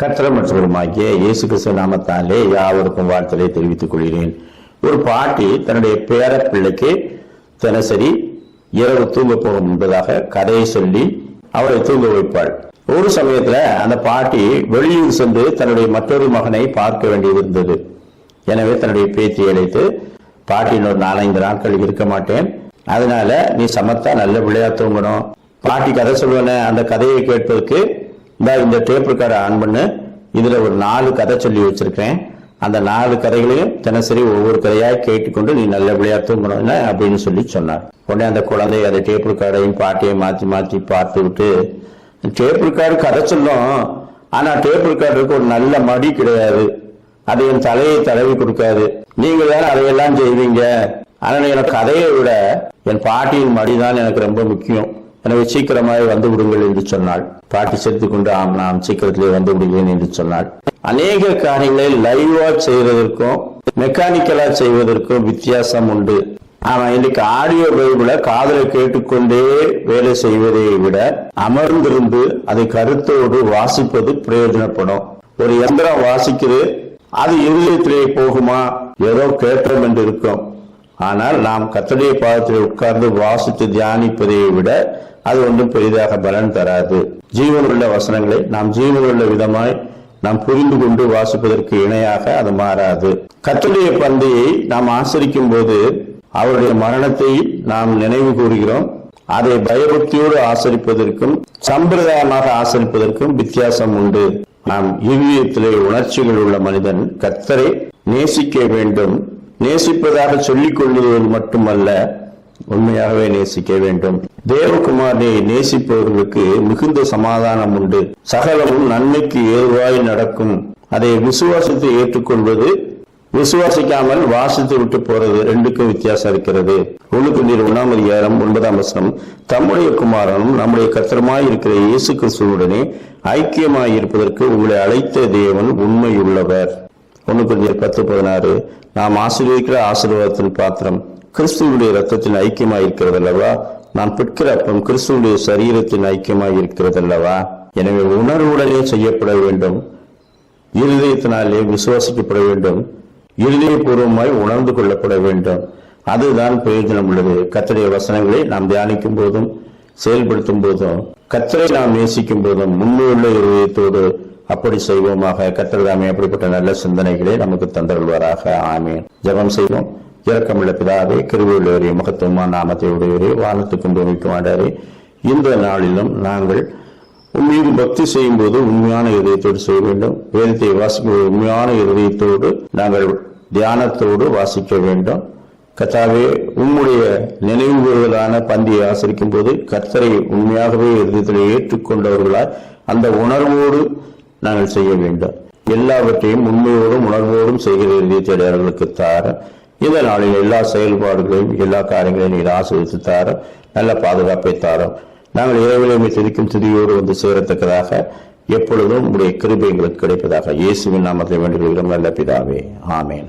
கர்த்தர் மற்றவருமாகிய இயேசு கிறிஸ்து நாமத்தாலே யாவருக்கும் வாழ்த்தலை தெரிவித்துக் கொள்கிறேன். ஒரு பாட்டி தன்னுடைய பேர பிள்ளைக்கு தினசரி இரவு தூங்க போகும் என்பதாக கதையை சொல்லி அவரை தூங்க வைப்பாள். ஒரு சமயத்துல அந்த பாட்டி வெளியூர் சென்று தன்னுடைய மற்றொரு மகனை பார்க்க வேண்டியது இருந்தது எனவே தன்னுடைய பேத்தியை அழைத்து பாட்டியின் ஒரு நாலஞ்சு நாட்கள் இருக்க மாட்டேன். அதனால நீ சமத்தா நல்ல பிள்ளையா தூங்கணும். பாட்டி கதை சொல்லுவேன அந்த கதையை கேட்பதற்கு இந்த இந்த டேப் ரெக்கார்டை ஆன் பண்ணு. இதுல ஒரு நாலு கதை சொல்லி வச்சிருக்கேன். அந்த நாலு கதைகளையும் தினசரி ஒவ்வொரு கதையாக கேட்டுக்கொண்டு நீ நல்லபடியா தூங்கணும் அப்படின்னு சொல்லி சொன்னார். உடனே அந்த குழந்தை அதை டேப் ரெக்கார்டையும் பாட்டையும் மாத்தி மாத்தி பார்த்து விட்டு டேப் ரெக்கார்டு கதை சொல்லும். ஆனா டேப் ரெக்கார்டுக்கு ஒரு நல்ல மடி கிடையாது. அது என் தலையை தடவி கொடுக்காது. நீங்க தானே அதையெல்லாம் செய்வீங்க. ஆனால் எனக்கு கதையை விட என் பாட்டியின் மடிதான் எனக்கு ரொம்ப முக்கியம். எனவே சீக்கிரமாக வந்து விடுங்கள் என்று சொன்னாள். பாட்டி சேர்த்து கொண்டு ஆம் நாம் சீக்கிரத்திலே வந்து விடுகிறேன் என்று சொன்னாள். அநேக காரியங்களை லைவா செய்வதற்கும் மெக்கானிக்கலா செய்வதற்கும் வித்தியாசம் உண்டு. ஆனா இன்னைக்கு ஆடியோ பைபிள காதலை கேட்டுக்கொண்டே வேலை செய்வதை விட அமர்ந்திருந்து அதை கருத்தோடு வாசிப்பது பிரயோஜனப்படும். ஒரு எந்திரம் வாசிக்குது அது இருதயத்திலே போகுமா? ஏதோ கேட்டோம் என்று இருக்கும். ஆனால் நாம் கத்தடைய பாதத்தில் உட்கார்ந்து வாசித்து தியானிப்பதை விட அது ஒன்றும் பெரிதாக பலன் தராது. ஜீவனுள்ள வசனங்களை நாம் ஜீவனுள்ள விதமாய் நாம் புரிந்து கொண்டு வாசிப்பதற்கு இணையாக அது மாறாது. கத்தடைய பந்தையை நாம் ஆசரிக்கும் போது அவருடைய மரணத்தை நாம் நினைவு கூறுகிறோம். அதை பயபக்தியோடு ஆசரிப்பதற்கும் சம்பிரதாயமாக ஆசரிப்பதற்கும் வித்தியாசம் உண்டு. நாம் இவ்வியத்திலே உணர்ச்சிகள் உள்ள மனிதன் கத்தரை நேசிக்க வேண்டும். நேசிப்பதாக சொல்லிக் கொள்வது மட்டுமல்ல உண்மையாகவே நேசிக்க வேண்டும். தேவகுமாரனை நேசிப்பவர்களுக்கு மிகுந்த சமாதானம் உண்டு. சகலமும் நன்மைக்கு ஏதுவாய் நடக்கும். அதை விசுவாசத்தை ஏற்றுக்கொள்வது விசுவாசிக்காமல் வாசித்து விட்டு போறது ரெண்டுக்கும் வித்தியாசம் இருக்கிறது. ஒழுக்கு நீர் ஒன்றாம் அதிகாரம் ஒன்பதாம் வசனம். தம்முடைய குமாரனும் நம்முடைய கத்திரமாய் இருக்கிற இயேசு கிறிஸ்துவுடனே ஐக்கியமாய் இருப்பதற்கு உங்களை அழைத்த தேவன் உண்மையுள்ளவர். ஒண்ணுக்கு பத்து பதினாறு. நாம் ஆசீர்வதிக்கிற ஆசீர்வாதத்தின் பாத்திரம் கிறிஸ்துவனுடைய ரத்தத்தின் ஐக்கியமாக இருக்கிறது அல்லவா நான் பிற்கிற அப்பம் கிறிஸ்துவனுடைய சரீரத்தின் ஐக்கியமாக இருக்கிறது அல்லவா எனவே உணர்வுடனே செய்யப்பட வேண்டும். இருதயத்தினாலே விசுவாசிக்கப்பட வேண்டும். இருதயபூர்வமாய் உணர்ந்து கொள்ளப்பட வேண்டும். அதுதான் பிரயோஜனம் உள்ளது. கத்தடைய வசனங்களை நாம் தியானிக்கும் போதும் செயல்படுத்தும் போதும் கத்தரை நாம் நேசிக்கும் போதும் உண்மையுள்ள இருதயத்தோடு அப்படி செய்வோமாக. கத்திரதாமே அப்படிப்பட்ட நல்ல சிந்தனைகளை நமக்கு தந்தருள்வாராக. ஆமேன். ஜெபம் செய்வோம். இறக்கமுள்ள பிதாவே கிருவியுள்ளவரே மகத்துவமான நாமத்தை உடையவரே வானத்துக்கும் வைக்க மாட்டாரே இந்த நாளிலும் நாங்கள் உண்மையில் பக்தி செய்யும் போது உண்மையான இதயத்தோடு செய்ய வேண்டும். வேதத்தை வாசிக்கும் உண்மையான இதயத்தோடு நாங்கள் தியானத்தோடு வாசிக்க வேண்டும். கத்தாவே உம்முடைய நினைவுகளான பந்தியை ஆசரிக்கும் போது கத்தரை உண்மையாகவே இதயத்தில் ஏற்றுக்கொண்டவர்களால் அந்த உணர்வோடு நாங்கள் செய்ய வேண்டும். எல்லாவற்றையும் உண்மையோடும் உணர்வோடும் செய்கிற இதயத்தடையாளர்களுக்கு தார இந்த நாளில் எல்லா செயல்பாடுகளையும் எல்லா காரியங்களையும் நீர் ஆசிரியத்து தார நல்ல பாதுகாப்பை தாரோம் நாங்கள் இரவிலேயுமே துதிக்கும் துதியோடு வந்து சேரத்தக்கதாக எப்பொழுதும் உங்களுடைய கிருபை எங்களுக்கு கிடைப்பதாக இயேசுவின் நாமத்தை வேண்டுகிறோம் நல்ல பிதாவே. ஆமேன்.